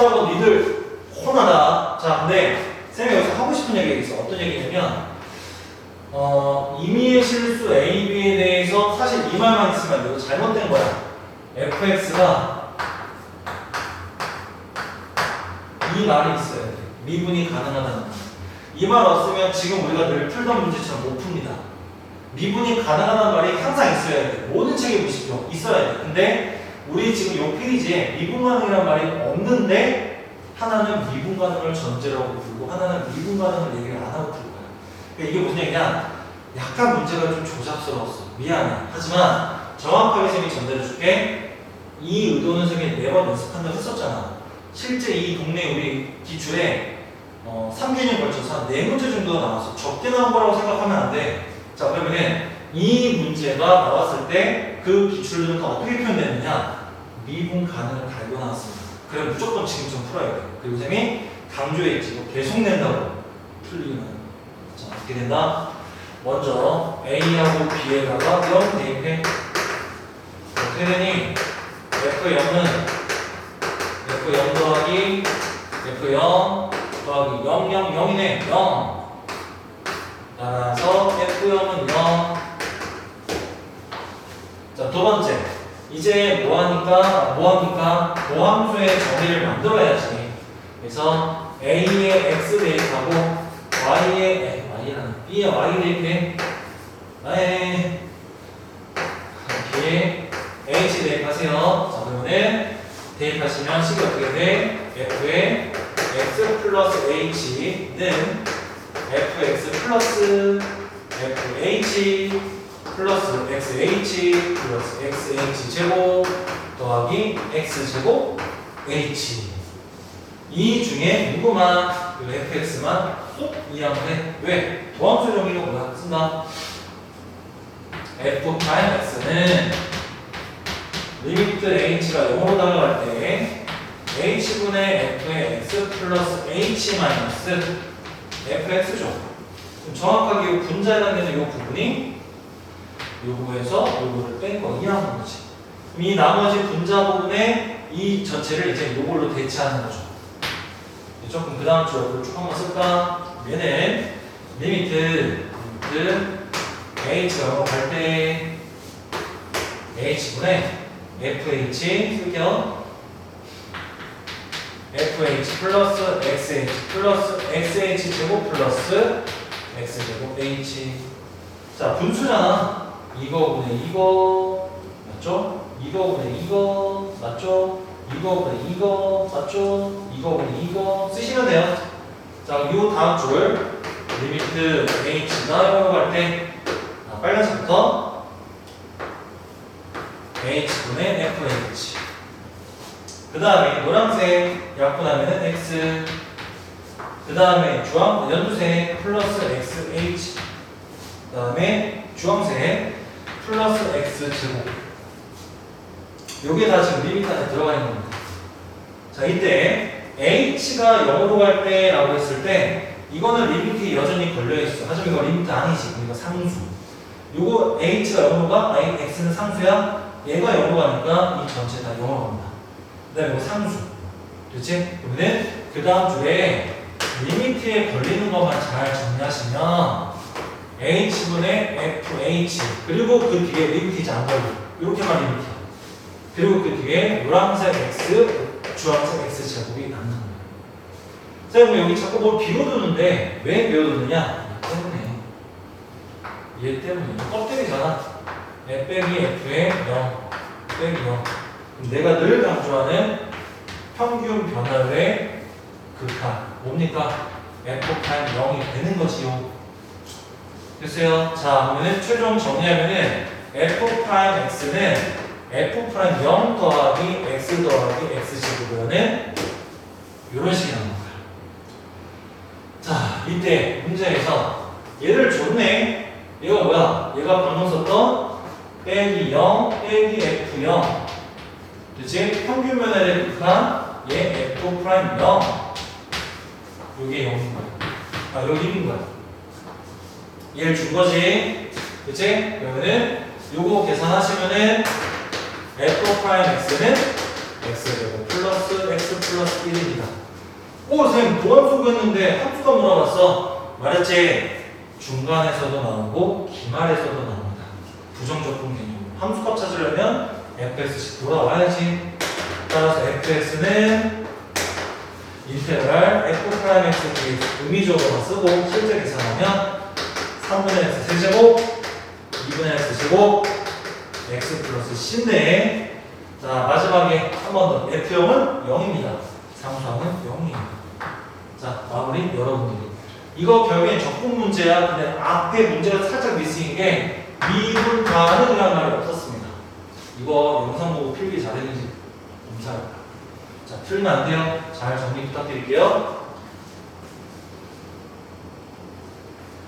싫다고 니들 혼하다. 자, 근데 쌤이 여기서 하고 싶은 얘기가 있어. 어떤 얘기냐면 어, 임의의 실수 A, B에 대해서 사실 이 말만 있으면 안 되고 잘못된 거야. fx가 이 말이 있어야 돼. 미분이 가능하다는 거. 이말 없으면 지금 우리가 늘 풀던 문제처럼 못 풉니다. 미분이 가능하다는 말이 항상 있어야 돼. 모든 책에 보십시오. 있어야 돼. 근데 우리 지금 요 페이지에 미분 가능이라는 말이 없는데 하나는 미분 가능을 전제로 하고 풀고 하나는 미분 가능을 얘기를 안 하고 풀고 가요. 그러니까 이게 무슨 얘기냐? 약간 문제가 좀 조잡스러웠어. 미안해. 하지만 정확하게 쌤이 전달해 줄게. 이 의도는 쌤이 네번 연습한다고 했었잖아. 실제 이 동네 우리 기출에 어, 3개년 걸쳐서 한 4문제 정도가 나왔어. 적게 나온 거라고 생각하면 안 돼. 자, 그러면은 이 문제가 나왔을 때 그 기출은 어떻게 표현되느냐? 미분 가능을 달고 나왔습니다. 그래 무조건 지금 좀 풀어야 돼. 그리고 쌤이 강조했지. 계속 낸다고. 틀리면. 자, 어떻게 된다? 먼저 A하고 B에다가 0 대입해. 어떻게 되니? F0은 F0 더하기 F0 더하기 0, 0, 0이네. 0. 따라서 F0은 0. 자, 두 번째. 이제 뭐 하니까, 뭐 합니까? 모함수의 정의를 만들어야지. 그래서 A의 X 대입하고 Y의, Y라는, B의 Y 대입해. 네. 이렇게 H 대입하세요. 자, 그러면은 대입하시면 식이 어떻게 돼? F의 X 플러스 H는 fx 플러스 fh 플러스 xh 플러스 xh 제곱 더하기 x 제곱 h 이 중에 누구만 그 fx만 쏙 이해하면 돼. 왜? 도함수 정의가 뭐야? 쓴다. f 프라임 x는 리미트 h가 0으로 다가갈 때 h분의 f의 x 플러스 h 마이너스 fx죠. 정확하게 이 분자에 해당되는 이 부분이 요거에서 요거를 뺀 거 이해하는 거지. 이 나머지 분자 부분에 이 전체를 이제 요걸로 대체하는 거죠. 조금 그 다음 주 옆으로 쭉 한번 쓸까? 얘는 리미트 리미트 h가 갈때 h분의 fh 쓸게요. fh 플러스 xh 플러스 xh 제곱 플러스 x 제곱 h 자 분수잖아 이거분의 이거 맞죠? 이거분의 이거 맞죠? 이거분의 이거 맞죠? 이거분의 이거 쓰시면 돼요 자 요 다음 줄 리미트 h가 0으로 갈때 아, 빨간색부터 h분의 fh 그 다음에 노란색 약분하면 x 그 다음에 주황 연두색 플러스 xh 그 다음에 주황색 플러스 x 제곱. 요게 다 지금 리미트 안에 들어가 있는 겁니다. 자 이때 h가 0으로 갈 때라고 했을 때 이거는 리미트에 여전히 걸려있어. 하지만 이거 리미트 아니지. 이거 상수. 요거 h가 0으로 가? 아니 x는 상수야? 얘가 0으로 가니까 이 전체 다 0으로 갑니다. 그 다음에 이거 상수. 그렇지? 그러면 그 다음 주에 리미트에 걸리는 것만 잘 정리하시면 h분의 fh 그리고 그 뒤에 안 걸려. 이렇게만 리미트 그리고 그 뒤에 노란색 x 주황색 x 제곱이 남는 거예요. 자 그럼 여기 자꾸 뭘 비워두는데 왜 비워두느냐? 얘 때문에. 얘 때문에. 껍데기잖아. f 빼기 f의 0 빼기 0 그럼 내가 늘 강조하는 평균 변화의 극한. 뭡니까? f 프라임 0이 되는 것이요. 됐어요? 자, 그러면 최종 정리하면은 f 프라임 x는 f 프라임 0 더하기 x 더하기 x 제곱이면은 이런 식이 거야. 자, 이때 문제에서 얘를 줬네. 얘가 뭐야? 얘가 방금 썼던 빼기 0 빼기 f0 그치? 평균 변화의 극한 얘 f 프라임 0 요게 0인 거야 아 여기 1인 거야 얘를 준 거지 그치? 그러면은 요거 계산하시면은 f 프라임 x는 x제곱 플러스 x 플러스 1입니다. 오, 선생님, 도함수였는데 함수가 물어봤어. 말했지? 중간에서도 나오고 기말에서도 나옵니다. 부정적분 개념. 함수값 찾으려면 fx씩 돌아와야지. 따라서 fx는 인테그랄 f 프라임 x dx 의미적으로만 쓰고 실제 계산하면 3분의 x 세제곱 2분의 x 제곱 x 플러스 C인데 자 마지막에 한 번 더. F형은 0입니다. 상수항은 0이에요 자 마무리 여러분들이. 이거 결국엔 적분 문제야. 근데 앞에 문제가 살짝 미스인 게 미분 가능이라는 말이 없었습니다. 이거 영상 보고 필기 잘했는지 검사할까 자 틀리면 안 돼요. 잘 정리 부탁드릴게요